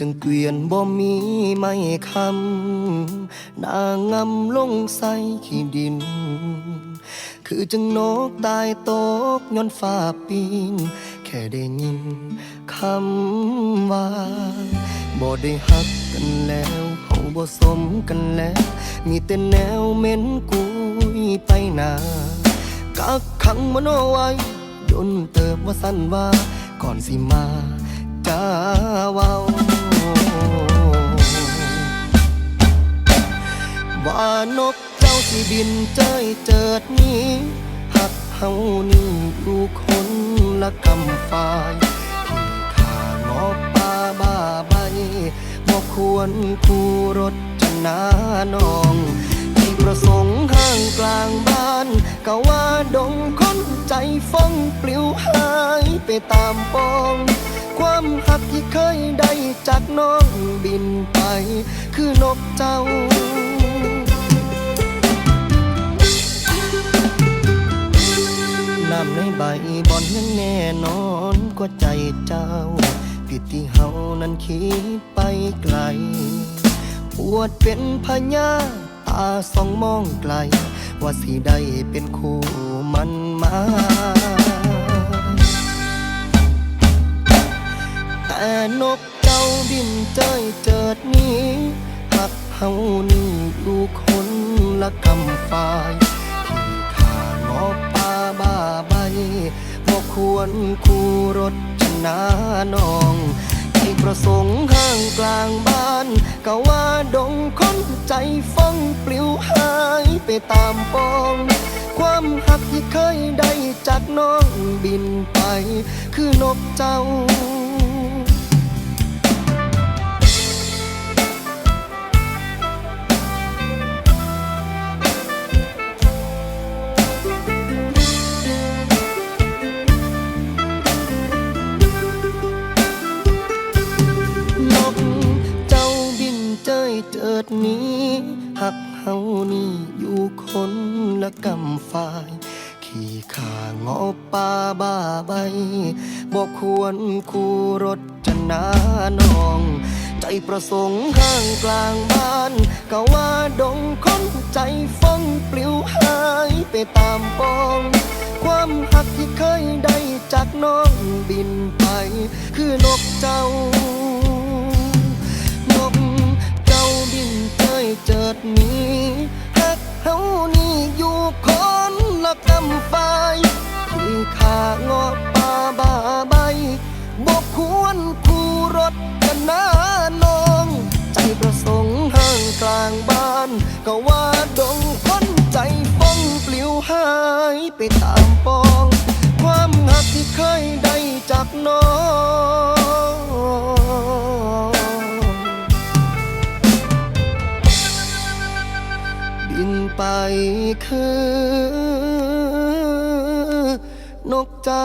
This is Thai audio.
จังเกวียนบ่มีไม่คำนางงำลงใส่ขี้ดิน คือจังนกตายตกย้อนฟ้าปีนแค่ได้ยินคำว่าบ่ได้ฮักกันแล้วเฮาบ่สมกันแล้ว มีแต่แนวเม็นกุยไปนากักขังมันเอาไว้ดนเติบว่าสั้นว่า ก่อนสิมาจ้าเว้าานกเจ้าสิบินเจ้ยเจิดนี้ หักเฮานี่อยู่คนละกำฝ่ายที่ขางอป่าบ้าใบบ่ควรคู่รถจนาน้อง ที่ประสงค์ห้างกลางบ้านก็ว่าดงคนใจฟ้องปลิวหายไปตามปองความหักที่เคยได้จากน้องบินไป คือนกเจ้า ใบบอนยังแน่นอนกว่าใจเจ้า ผิดที่เฮานั้นคิดไปไกล ปวดเป็นพญาตาสองมองไกล ว่าสิได้เป็นคู่มันมาแต่นกเจ้าบินเจยเจิดนี้หักเฮานี่อยู่คนละกำฝ่าย บ่ควรคู่รถชนะน้องที่ประสงค์ห้างกลางบ้านก็ว่าดงคนใจฟ้องปลิวหายไปตามปอง ความหักที่เคยได้จากน้องบินไป คือนกเจ้า นี้หักเฮานี่อยู่คนละกำฝ่าย ขี่ขางอป่าบ้าใบบอกควรคู่รถจะนาน้อง ใจประสงค์ห้างกลางบ้านก็ว่าดงคนใจฟ้องปลิวหายไปตามปอง ความหักที่เคยได้จากน้องบินไป คือนกเจ้า คนละกำฝ่ายที่ขางอป่าบาใบบอกควรคู่รถกันนาน้อง ใจประสงค์ห้างกลางบ้าน ก็ว่าดงคนใจฟ้องปลิวหายไปตามปอง ความหักที่เคยได้จากน้องบินไปคือ นกเจ้า